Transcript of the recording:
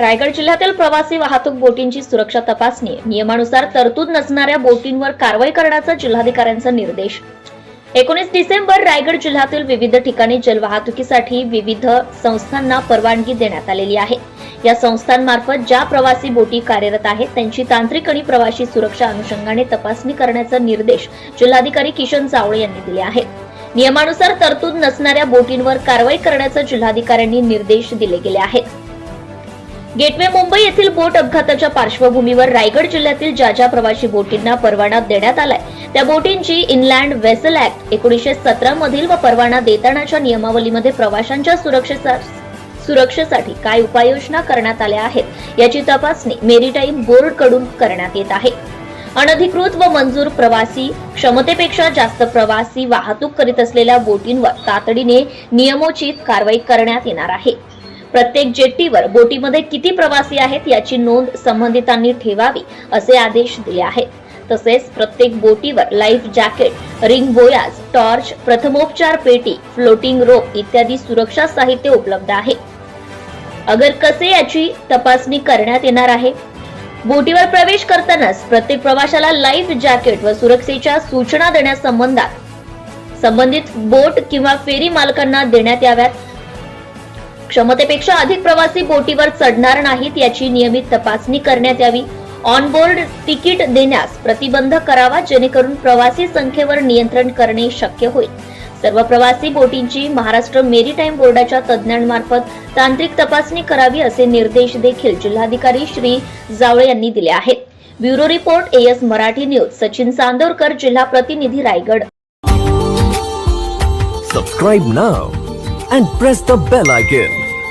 रायगड जिल्ह्यातील प्रवासी वाहतूक बोटींची सुरक्षा तपासणी. नियमानुसार तरतूद नसणाऱ्या बोटींवर कारवाई करण्याचा जिल्हाधिकाऱ्यांचा निर्देश. एकोणीस डिसेंबर रायगड जिल्ह्यातील विविध ठिकाणी जलवाहतुकीसाठी विविध संस्थांना परवानगी देण्यात आलेली आहे. या संस्थांमार्फत ज्या प्रवासी बोटी कार्यरत आहेत त्यांची तांत्रिक आणि प्रवासी सुरक्षा अनुषंगाने तपासणी करण्याचा निर्देश जिल्हाधिकारी किशन चावळे यांनी दिले आहेत नियमानुसार तरतूद नसणाऱ्या बोटींवर कारवाई करण्याचा जिल्हाधिकाऱ्यांनी निर्देश दिले गेले आहेत. गेटवे मुंबई येथील बोट अपघाताच्या पार्श्वभूमीवर रायगड जिल्ह्यातील ज्या ज्या प्रवासी बोटींना परवाना देण्यात आलाय त्या बोटींची इनलँड वेसल ऍक्ट एकोणीसशे सतरा मधील व परवाना देतानाच्या नियमावलीमध्ये प्रवाशांच्या सुरक्षेचा सुरक्षेसाठी काय उपाययोजना करण्यात आल्या आहेत याची तपासणी मेरीटाईम बोर्डकडून करण्यात येत आहे. अनधिकृत व मंजूर प्रवासी क्षमतेपेक्षा जास्त प्रवासी वाहतूक करीत असलेल्या बोटींवर तातडीने नियमोचित कारवाई करण्यात येणार आहे. प्रत्येक जेट्टीवर बोटीमध्ये किती प्रवासी आहेत याची नोंद संबंधितांनी ठेवावी असे आदेश दिले आहेत. तसेच प्रत्येक बोटीवर life jacket ring buoys torch प्रथमोपचार पेटी फ्लोटिंग रोप इत्यादी सुरक्षा साहित्य उपलब्ध आहे. अगर कसे याची तपासणी करण्यात येणार आहे? बोटीवर प्रवेश करतानाच प्रत्येक प्रवाशाला लाईफ जॅकेट व सुरक्षेच्या सूचना देण्यासंबंधात संबंधित बोट किंवा फेरी मालकांना देण्यात याव्यात क्षमतेपेक्षा अधिक प्रवासी बोटीवर चढणार नाहीत याची नियमित तपासणी करण्यात यावी. ऑनबोर्ड तिकीट देण्यास प्रतिबंध करावा जेणेकरून प्रवासी संख्येवर नियंत्रण करणे शक्य होईल. सर्व प्रवासी बोटींची महाराष्ट्र मेरीटाईम बोर्डाच्या तज्ज्ञांमार्फत तांत्रिक तपासणी करावी असे निर्देश देखील जिल्हाधिकारी श्री जावळे यांनी दिले आहेत. Bureau report AS Marathi news Sachin Chandorkar जिल्हा प्रतिनिधी रायगड. सबस्क्राईब नाव and press the bell icon.